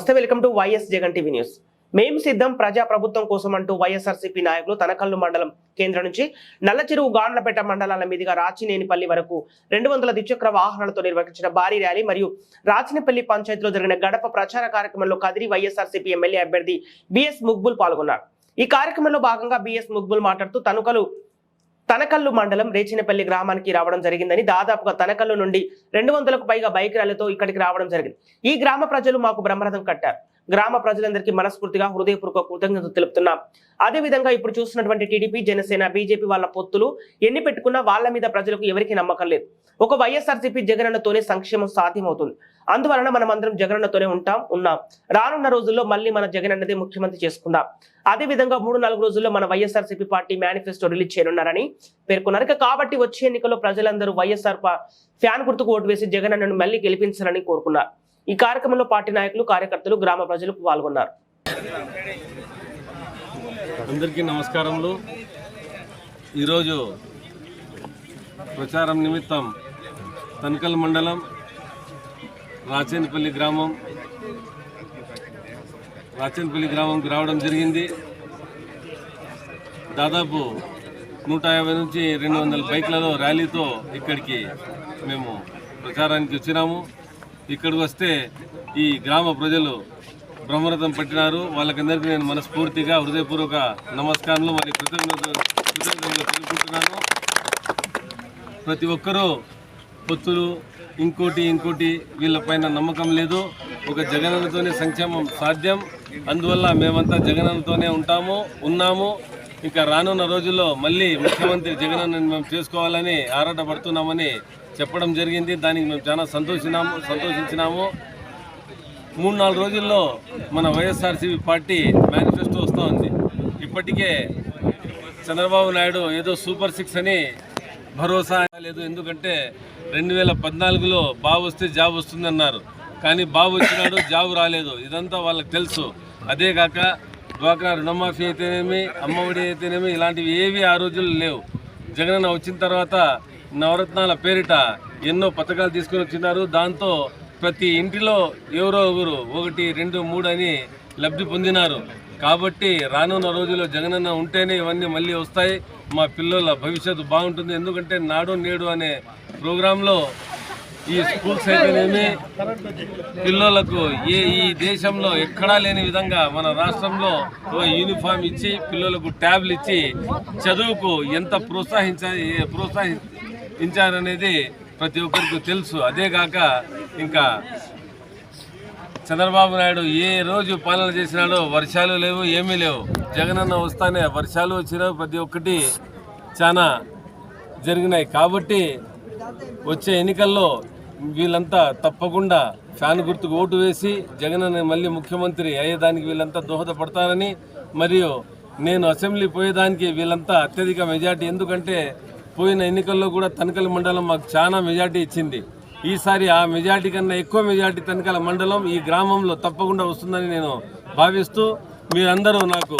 నమస్తే welcome to YS Jagan TV news. మేం సిద్ధం ప్రజా ప్రభుత్వం కోసం అంటూ వైఎస్ఆర్సీపీ నాయకులు తనకల్లు మండలం కేంద్రం నుంచి నల్లచెరువు గాండ్లపేట మండలాల మీదుగా రాచినేనిపల్లి వరకు రెండు వందల ద్విచక్ర వాహనాలతో నిర్వహించిన భారీ ర్యాలీ మరియు రాచినపల్లి పంచాయతీలో జరిగిన గడప ప్రచార కార్యక్రమంలో కదిరి వైఎస్ఆర్సీపీ ఎమ్మెల్యే అభ్యర్థి బిఎస్ ముగ్బుల్ పాల్గొన్నారు. ఈ కార్యక్రమంలో భాగంగా బిఎస్ ముగ్బుల్ మాట్లాడుతూ తనుకలు తనకల్లు మండలం రేచినపల్లి గ్రామానికి రావడం జరిగిందని దాదాపుగా తనకల్లు నుండి రెండు వందలకు పైగా బైక్ ర్యాలీతో ఇక్కడికి రావడం జరిగింది. ఈ గ్రామ ప్రజలు మాకు బ్రహ్మరథం కట్టారు. గ్రామ ప్రజలందరికీ మనస్ఫూర్తిగా హృదయపూర్వక కృతజ్ఞతలు తెలుపుతున్నాం. అదే విధంగా ఇప్పుడు చూస్తున్నటువంటి టీడీపీ జనసేన బీజేపీ వాళ్ళ పొత్తులు ఎన్ని పెట్టుకున్నా వాళ్ళ మీద ప్రజలకు ఎవరికి నమ్మకం లేదు. ఒక వైఎస్ఆర్సీపీ జగనన్నతోనే సంక్షేమం సాధ్యమవుతుంది. అందువలన మనం అందరం జగనన్నతోనే ఉంటాం ఉన్నాం. రానున్న రోజుల్లో మళ్ళీ మన జగనన్నదే ముఖ్యమంత్రి చేసుకుందాం. అదే విధంగా మూడు నాలుగు రోజుల్లో మన వైఎస్ఆర్సీపీ పార్టీ మేనిఫెస్టో రిలీజ్ చేయనున్నారని పేర్కొన్నారు. కాబట్టి వచ్చే ఎన్నికల్లో ప్రజలందరూ వైఎస్ఆర్ ఫ్యాన్ గుర్తుకు ఓటు వేసి జగనన్నను మళ్ళీ గెలిపించాలని కోరుకున్నారు. ఈ కార్యక్రమంలో పార్టీ నాయకులు కార్యకర్తలు గ్రామ ప్రజలు పాల్గొన్నారు. అందరికీ నమస్కారములు. ఈరోజు ప్రచారం నిమిత్తం తనకల్ మండలం రాచేనపల్లి గ్రామం రాచేనపల్లి గ్రామంకి రావడం జరిగింది. దాదాపు నూట యాభై నుంచి రెండు వందల బైక్లలో ర్యాలీతో ఇక్కడికి మేము ప్రచారానికి వచ్చినాము. ఇక్కడికి వస్తే ఈ గ్రామ ప్రజలు బ్రహ్మరథం పట్టినారు. వాళ్ళకందరికీ నేను మనస్ఫూర్తిగా హృదయపూర్వక నమస్కారాలు మరియు కృతజ్ఞతలు కృతజ్ఞతలు తెలుపుకుంటున్నాను. ప్రతి ఒక్కరూ పొత్తులు ఇంకోటి ఇంకోటి వీళ్ళపైన నమ్మకం లేదు. ఒక జగనన్నతోనే సంక్షేమం సాధ్యం. అందువల్ల మేమంతా జగనన్నతోనే ఉంటాము ఉన్నాము. ఇంకా రానున్న రోజుల్లో మళ్ళీ ముఖ్యమంత్రి జగన్ మేము చేసుకోవాలని ఆరాటపడుతున్నామని చెప్పడం జరిగింది. దానికి మేము చాలా సంతోషినాము సంతోషించినాము. మూడు నాలుగు రోజుల్లో మన వైఎస్ఆర్సీపీ పార్టీ మేనిఫెస్టో వస్తూ ఉంది. ఇప్పటికే చంద్రబాబు నాయుడు ఏదో సూపర్ సిక్స్ అని భరోసా లేదు. ఎందుకంటే రెండు వేల పద్నాలుగులో బాబు వస్తే జాబ్ వస్తుందన్నారు. కానీ బాబు వచ్చినాడు జాబ్ రాలేదు. ఇదంతా వాళ్ళకి తెలుసు. అదే కాక డ్వాక్రా రుణమాఫీ అయితేనేమి అమ్మఒడి అయితేనేమి ఇలాంటివి ఏవి ఆ రోజుల్లో లేవు. జగనన్న వచ్చిన తర్వాత నవరత్నాల పేరిట ఎన్నో పథకాలు తీసుకొని వచ్చినారు. దాంతో ప్రతి ఇంటిలో ఎవరో ఒకరు ఒకటి రెండు మూడు అని లబ్ధి పొందినారు. కాబట్టి రానున్న రోజుల్లో జగనన్న ఉంటేనే ఇవన్నీ మళ్ళీ వస్తాయి. మా పిల్లల భవిష్యత్తు బాగుంటుంది. ఎందుకంటే నాడు నేడు అనే ప్రోగ్రాంలో ఈ స్కూల్స్ అయితేనేమి పిల్లలకు ఏ ఈ దేశంలో ఎక్కడా లేని విధంగా మన రాష్ట్రంలో యూనిఫామ్ ఇచ్చి పిల్లలకు ట్యాబ్లు ఇచ్చి చదువుకు ఎంత ప్రోత్సహించ ప్రోత్సహించారనేది ప్రతి ఒక్కరికి తెలుసు. అదేగాక ఇంకా చంద్రబాబు నాయుడు ఏ రోజు పాలన చేసినాడో వర్షాలు లేవు ఏమీ లేవు. జగనన్న వస్తానే వర్షాలు వచ్చినా ప్రతి ఒక్కటి చాలా జరిగినాయి. కాబట్టి వచ్చే ఎన్నికల్లో వీళ్ళంతా తప్పకుండా ఫ్యాన్ గుర్తుకు ఓటు వేసి జగన్ మళ్ళీ ముఖ్యమంత్రి అయ్యేదానికి వీళ్ళంతా దోహదపడతారని మరియు నేను అసెంబ్లీ పోయేదానికి వీళ్ళంతా అత్యధిక మెజార్టీ ఎందుకంటే పోయిన ఎన్నికల్లో కూడా తనకల మండలం మాకు చాలా మెజార్టీ ఇచ్చింది. ఈసారి ఆ మెజార్టీ కన్నా ఎక్కువ మెజార్టీ తనకల మండలం ఈ గ్రామంలో తప్పకుండా వస్తుందని నేను భావిస్తూ మీరందరూ నాకు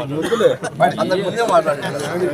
తర్వాత అందరి ముందే